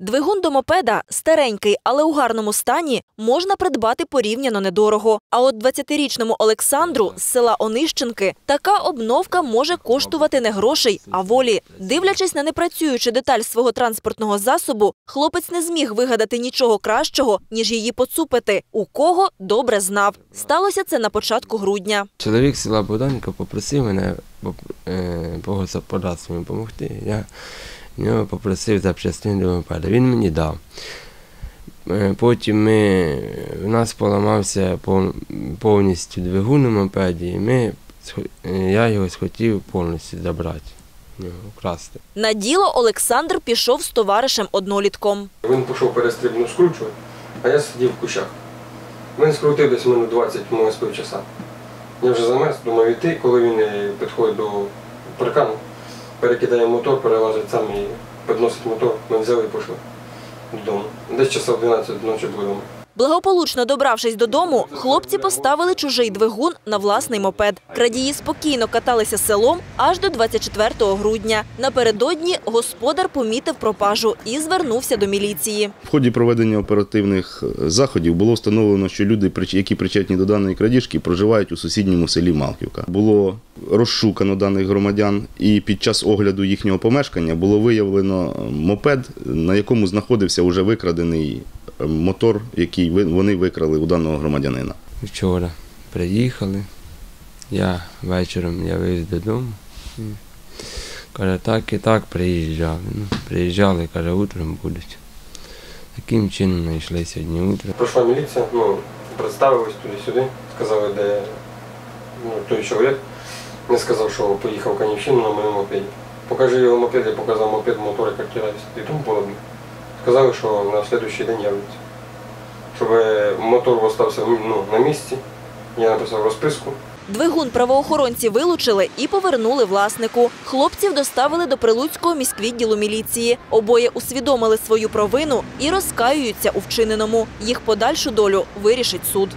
Двигун до мопеда старенький, але у гарному стані можна придбати порівняно недорого. А от 20-річному Олександру з села Онищенки така обновка може коштувати не грошей, а волі. Дивлячись на непрацюючу деталь свого транспортного засобу, хлопець не зміг вигадати нічого кращого, ніж її поцупити. У кого добре знав. Сталося це на початку грудня. Чоловік села Богданка попросив мене по господарству йому допомогти. Я нього попросив запчастини до мопеда. Він мені дав. Е, Потім ми, у нас поламався повністю двигун у мопеді, і ми, е, я його схотів повністю забрати, в нього, вкрасти. На діло Олександр пішов з товаришем однолітком. Він пішов перестрибнув скручувати, а я сидів в кущах. Він скрутив десь минут 20, може, з півчаса. Я вже замерз, думав йти, коли він е, підходить до паркану, перекидає мотор, перелазить сам і підносить мотор. Ми взяли і пішли додому. Десь часов 12 ночі були вдома. Благополучно добравшись додому, хлопці поставили чужий двигун на власний мопед. Крадії спокійно каталися селом аж до 24 грудня. Напередодні господар помітив пропажу і звернувся до міліції. В ході проведення оперативних е, заходів було встановлено, що люди, які причетні до даної крадіжки, проживають у сусідньому селі Малківка. Було розшукано даних громадян, і під час огляду їхнього помешкання було виявлено е, мопед, на якому знаходився уже викрадений мотор, який вони викрали у даного громадянина. Вчора приїхали, я вечором я вивіз додому. І Каже, так і так приїжджали. Ну, приїжджали, каже, утром будуть. Таким чином знайшли сьогодні утром. Прийшла міліція, ну, представились туди-сюди, сказали, де ну, той чоловік. Він сказав, що поїхав в Канівщину на моєму мопеді. Покажи його мопед, я показав мопед, мотор, картера і тому подобне. Сказали, що на наступний день явиться. Щоб мотор остався ну, на місці. Я написав розписку. Двигун правоохоронці вилучили і повернули власнику. Хлопців доставили до Прилуцького міськвідділу міліції. Обоє усвідомили свою провину і розкаюються у вчиненому. Їх подальшу долю вирішить суд.